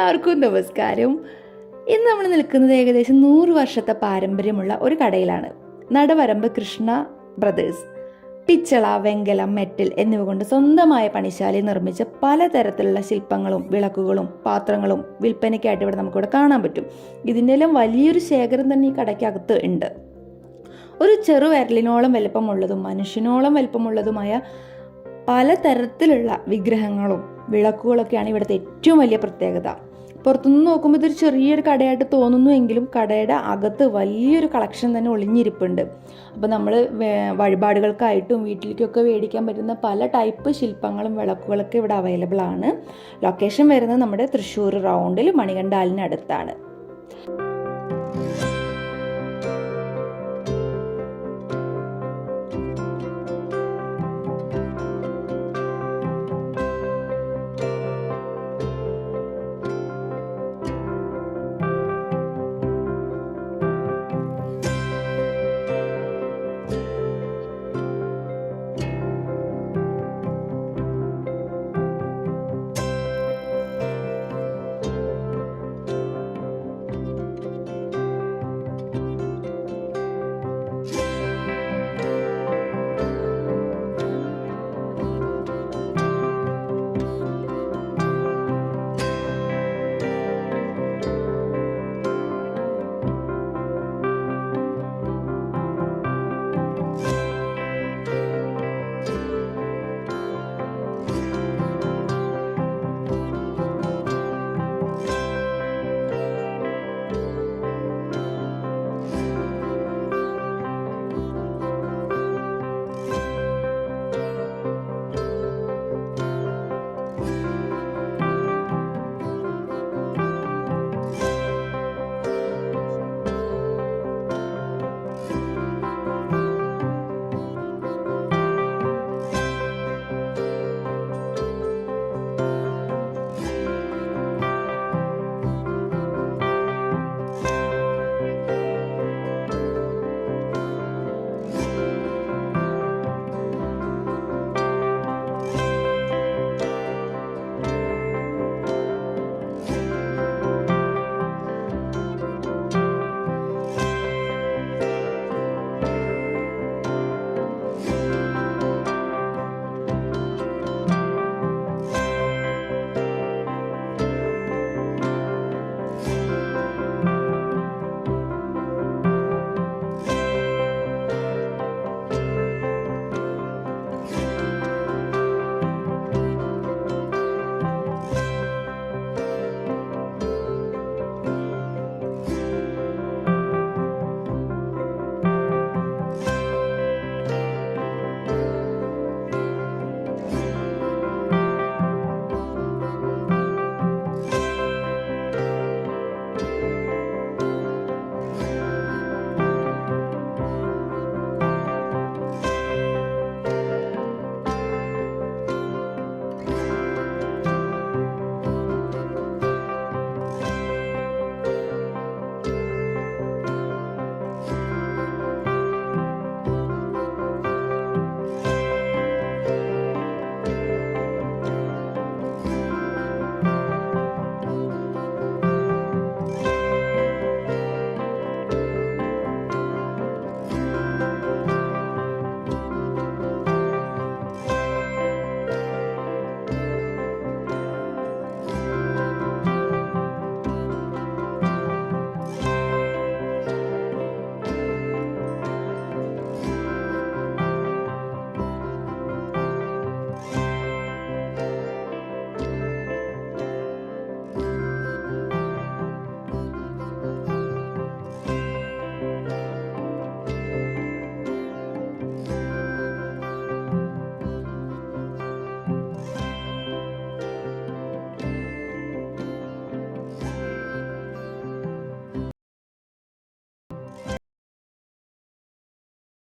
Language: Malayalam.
എല്ലാവർക്കും നമസ്കാരം. ഇന്ന് നമ്മൾ നിൽക്കുന്നത് ഏകദേശം നൂറ് വർഷത്തെ പാരമ്പര്യമുള്ള ഒരു കടയിലാണ്. നടവരമ്പ് കൃഷ്ണ ബ്രദേഴ്സ്. പിച്ചള വെങ്കല മെറ്റൽ എന്നിവ കൊണ്ട് സ്വന്തമായ പണിശാലയിൽ നിർമ്മിച്ച പലതരത്തിലുള്ള ശില്പങ്ങളും വിളക്കുകളും പാത്രങ്ങളും വിൽപ്പനയ്ക്കായിട്ട് ഇവിടെ നമുക്കിവിടെ കാണാൻ പറ്റും. ഇതിന്റെ എല്ലാം വലിയൊരു ശേഖരം തന്നെ ഈ കടയ്ക്കകത്ത് ഉണ്ട്. ഒരു ചെറു വിരലിനോളം വലുപ്പമുള്ളതും മനുഷ്യനോളം വലിപ്പമുള്ളതുമായ പലതരത്തിലുള്ള വിഗ്രഹങ്ങളും വിളക്കുകളൊക്കെയാണ് ഇവിടുത്തെ ഏറ്റവും വലിയ പ്രത്യേകത. പുറത്തുനിന്ന് നോക്കുമ്പോൾ ഇതൊരു ചെറിയൊരു കടയായിട്ട് തോന്നുന്നുവെങ്കിലും കടയുടെ അകത്ത് വലിയൊരു കളക്ഷൻ തന്നെ ഒളിഞ്ഞിരിപ്പുണ്ട്. അപ്പോൾ നമ്മൾ വഴിപാടുകൾക്കായിട്ടും വീട്ടിലേക്കൊക്കെ മേടിക്കാൻ പറ്റുന്ന പല ടൈപ്പ് ശില്പങ്ങളും വിളക്കുകളൊക്കെ ഇവിടെ അവൈലബിൾ ആണ്. ലൊക്കേഷൻ വരുന്നത് നമ്മുടെ തൃശ്ശൂർ റൗണ്ടിൽ മണികണ്ഠാലിനടുത്താണ്.